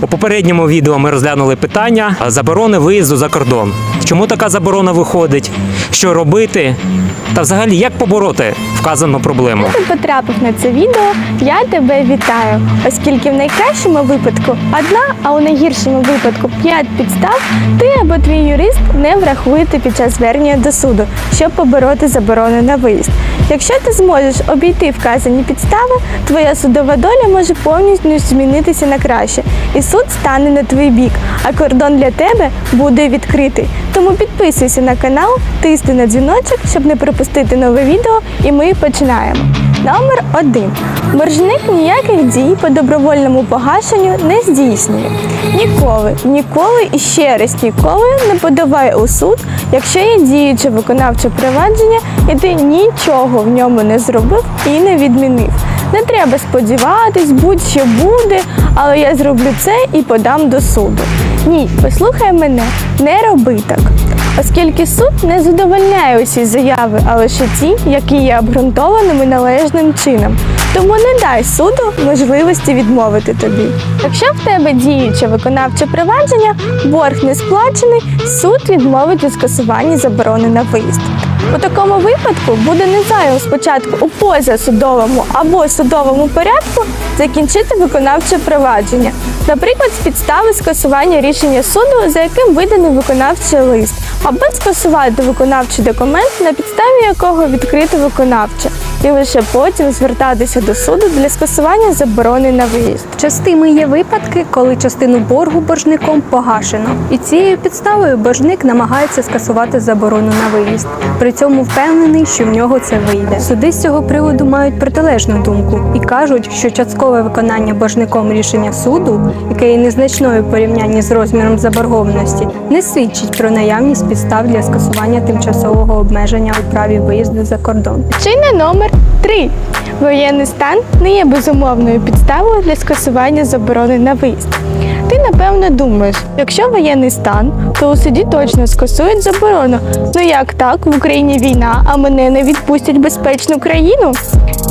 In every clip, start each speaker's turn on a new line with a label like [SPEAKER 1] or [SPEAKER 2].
[SPEAKER 1] У попередньому відео ми розглянули питання заборони виїзду за кордон. Чому така заборона виходить? Що робити? Та взагалі як побороти вказану проблему?
[SPEAKER 2] ти потрапив на це відео, я тебе вітаю, оскільки в найкращому випадку одна, а у найгіршому випадку п'ять підстав ти або твій юрист не врахуєте під час звернення до суду, щоб побороти заборону на виїзд. Якщо ти зможеш обійти вказані підстави, твоя судова доля може повністю змінитися на краще, і суд стане на твій бік, а кордон для тебе буде відкритий. Тому підписуйся на канал, тисни на дзвіночок, щоб не пропустити нове відео, і ми починаємо. Номер 1. Боржник ніяких дій по добровольному погашенню не здійснює. Ніколи, ніколи і ще раз ніколи не подавай у суд, якщо є діюче виконавче провадження, і ти нічого в ньому не зробив і не відмінив. Не треба сподіватись, будь-що буде, але я зроблю це і подам до суду. Ні, послухай мене, не роби так. Оскільки суд не задовольняє усі заяви, а лише ті, які є обґрунтованими належним чином. Тому не дай суду можливості відмовити тобі. Якщо в тебе діюче виконавче провадження, борг не сплачений, суд відмовить у скасуванні заборони на виїзд. У такому випадку буде незайво спочатку у позасудовому або судовому порядку закінчити виконавче провадження, наприклад, з підстави скасування рішення суду, за яким виданий виконавчий лист, або скасувати виконавчий документ, на підставі якого відкрито виконавче, і лише потім звертатися до суду для скасування заборони на виїзд.
[SPEAKER 3] Частими є випадки, коли частину боргу боржником погашено, і цією підставою боржник намагається скасувати заборону на виїзд. При цьому впевнений, що в нього це вийде. Суди з цього приводу мають протилежну думку і кажуть, що часткове виконання боржником рішення суду, яке є незначною порівнянні з розміром заборгованості, не свідчить про наявність підстав для скасування тимчасового обмеження у праві виїзду за кордон.
[SPEAKER 2] Причина номер 3. Воєнний стан не є безумовною підставою для скасування заборони на виїзд. Ти напевно думаєш, якщо воєнний стан, то у суді точно скасують заборону. Ну як так, в Україні війна, а мене не відпустять безпечну країну?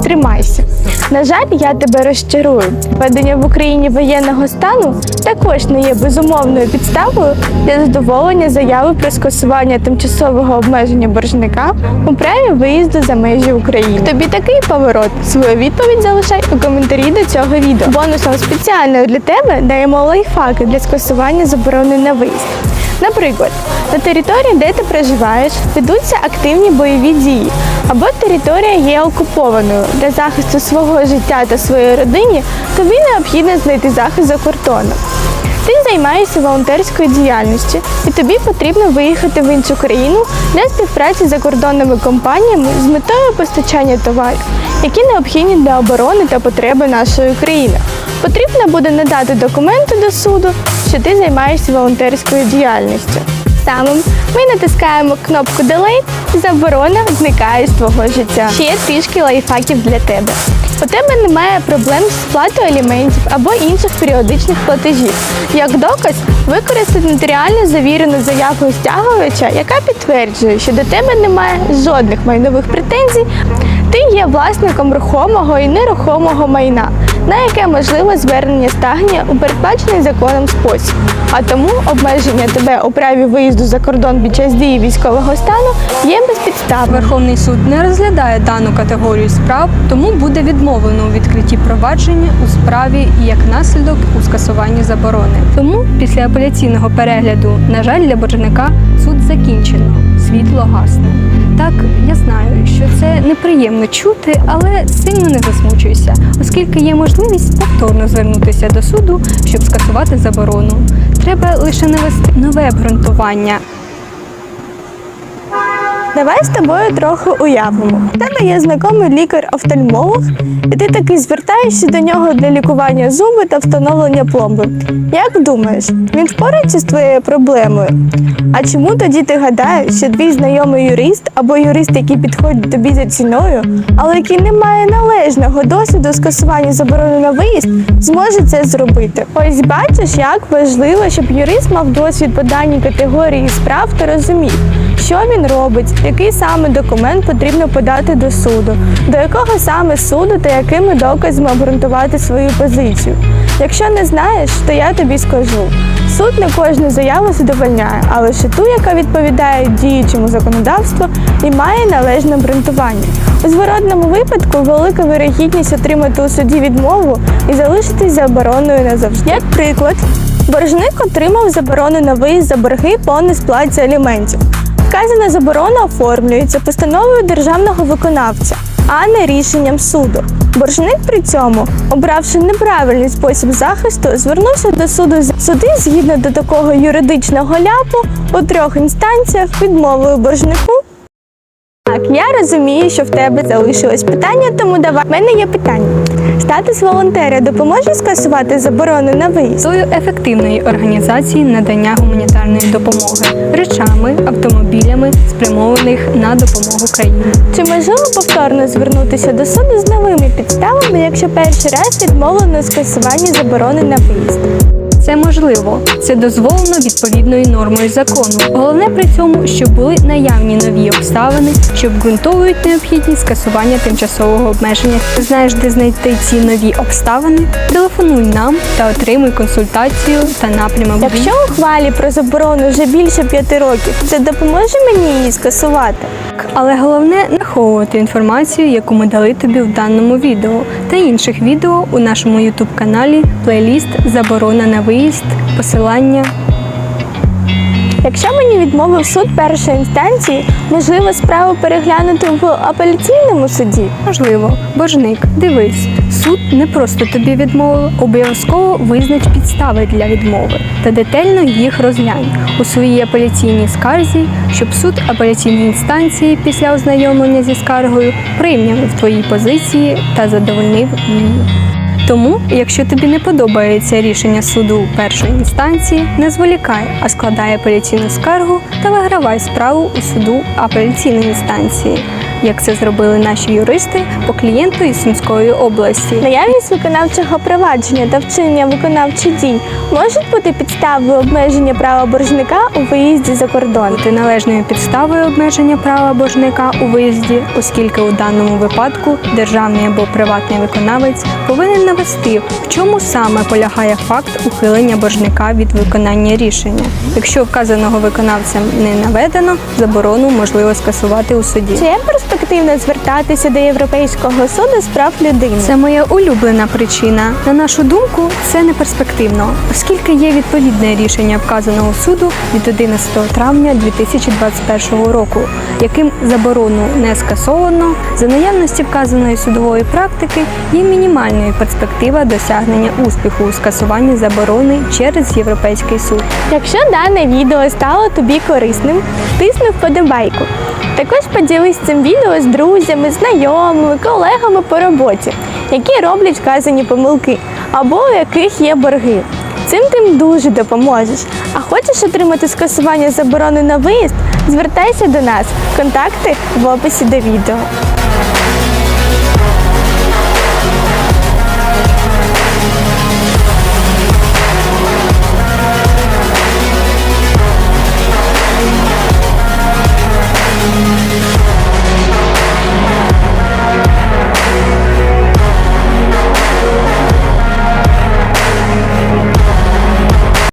[SPEAKER 2] Тримайся. На жаль, я тебе розчарую. Введення в Україні воєнного стану також не є безумовною підставою для задоволення заяви про скасування тимчасового обмеження боржника у праві виїзду за межі України. Тобі такий поворот. Свою відповідь залишай у коментарі до цього відео. Бонусом спеціально для тебе даємо лайфхаки для скасування заборони на виїзд. Наприклад, на території, де ти проживаєш, ведуться активні бойові дії, або територія є окупованою. Для захисту свого життя та своєї родини тобі необхідно знайти захист за кордоном. Ти займаєшся волонтерською діяльністю, і тобі потрібно виїхати в іншу країну для співпраці з закордонними компаніями з метою постачання товарів, які необхідні для оборони та потреби нашої країни. Потрібно буде надати документи до суду, що ти займаєшся волонтерською діяльністю. Самим ми натискаємо кнопку Delete заборона зникає з твого життя. Ще трішки лайфхаків для тебе. У тебе немає проблем з сплатою аліментів або інших періодичних платежів. Як доказ, використати нотаріально завірену заяву стягувача, яка підтверджує, що до тебе немає жодних майнових претензій. Ти є власником рухомого і нерухомого майна, на яке можливе звернення стагнення у передбачений законом спосіб. А тому обмеження тебе у праві виїзду за кордон під час дії військового стану є безпідставним.
[SPEAKER 3] Верховний суд не розглядає дану категорію справ, тому буде відмовлено у відкритті провадження у справі і як наслідок у скасуванні заборони. Тому після апеляційного перегляду, на жаль, для боржника суд закінчено, світло гасне. Так, я знаю, що це неприємно чути, але сильно не засмучуюся, оскільки є можливість повторно звернутися до суду, щоб скасувати заборону. Треба лише навести нове обґрунтування.
[SPEAKER 2] Давай з тобою трохи уявимо. У тебе є знайомий лікар-офтальмолог, і ти таки звертаєшся до нього для лікування зуби та встановлення пломби. Як думаєш, він впорається з твоєю проблемою? А чому тоді ти гадаєш, що твій знайомий юрист або юрист, який підходить тобі за ціною, але який не має належного досвіду скасування заборони на виїзд, зможе це зробити? Ось бачиш, як важливо, щоб юрист мав досвід по даній категорії справ та розумів, що він робить, який саме документ потрібно подати до суду, до якого саме суду та якими доказами обґрунтувати свою позицію. Якщо не знаєш, то я тобі скажу. Суд не кожну заяву задовольняє, а лише ту, яка відповідає діючому законодавству і має належне обґрунтування. У зворотному випадку велика вирогідність отримати у суді відмову і залишитись забороною назавжди. Як приклад, боржник отримав заборону на виїзд за борги по несплаті аліментів. Вказана заборона оформлюється постановою державного виконавця, а не рішенням суду. Боржник при цьому, обравши неправильний спосіб захисту, звернувся до суду. Суди згідно до такого юридичного ляпу у трьох інстанціях відмовою боржнику. Так, я розумію, що в тебе залишилось питання, тому давай. У мене є питання. Статус волонтера допоможе скасувати заборону на виїзд?
[SPEAKER 3] Метою ефективної організації надання гуманітарної допомоги речами, автомобілями, спрямованих на допомогу країні.
[SPEAKER 2] Чи можливо повторно звернутися до суду з новими підставами, якщо перший раз відмовлено у скасуванні заборони на виїзд?
[SPEAKER 3] Це можливо, це дозволено відповідною нормою закону. Головне при цьому, щоб були наявні нові обставини, що обґрунтовують необхідність скасування тимчасового обмеження. Ти Знаєш, де знайти ці нові обставини? Телефонуй нам та отримуй консультацію та напрямок.
[SPEAKER 2] Якщо у хвалі про заборону вже більше п'яти років, це допоможе мені її скасувати?
[SPEAKER 3] Але головне не ховувати інформацію, яку ми дали тобі в даному відео та інших відео у нашому YouTube каналі плейліст Заборона на виїзд, посилання.
[SPEAKER 2] Якщо мені відмовив суд першої інстанції, можливо справу переглянути в апеляційному суді.
[SPEAKER 3] Можливо, боржник, дивись, суд не просто тобі відмовив, обов'язково визнач підстави для відмови та детально їх розглянь у своїй апеляційній скарзі, щоб суд апеляційної інстанції після ознайомлення зі скаргою прийняв в твоїй позиції та задовольнив її. Тому, якщо тобі не подобається рішення суду першої інстанції, не зволікай, а складай апеляційну скаргу та вигравай справу у суду апеляційної інстанції, як це зробили наші юристи по клієнту із Сумської області.
[SPEAKER 2] Наявність виконавчого провадження та вчинення виконавчих дій можуть бути підставою обмеження права боржника у виїзді за кордон.
[SPEAKER 3] бути належною підставою обмеження права боржника у виїзді, оскільки у даному випадку державний або приватний виконавець повинен навести, в чому саме полягає факт ухилення боржника від виконання рішення. Якщо вказаного виконавцем не наведено, заборону можливо скасувати у суді.
[SPEAKER 2] Чи перспективно звертатися до Європейського суду з прав людини?
[SPEAKER 3] Це моя улюблена причина. На нашу думку, це не перспективно, оскільки є відповідне рішення вказаного суду від 11 травня 2021 року, яким заборону не скасовано. За наявності вказаної судової практики є мінімальною перспектива досягнення успіху у скасуванні заборони через Європейський суд.
[SPEAKER 2] Якщо дане відео стало тобі корисним, тисни вподобайку. Також поділись цим відео з друзями, знайомими, колегами по роботі, які роблять вказані помилки або у яких є борги. Цим тим дуже допоможеш. А хочеш отримати скасування заборони на виїзд? Звертайся до нас. Контакти в описі до відео.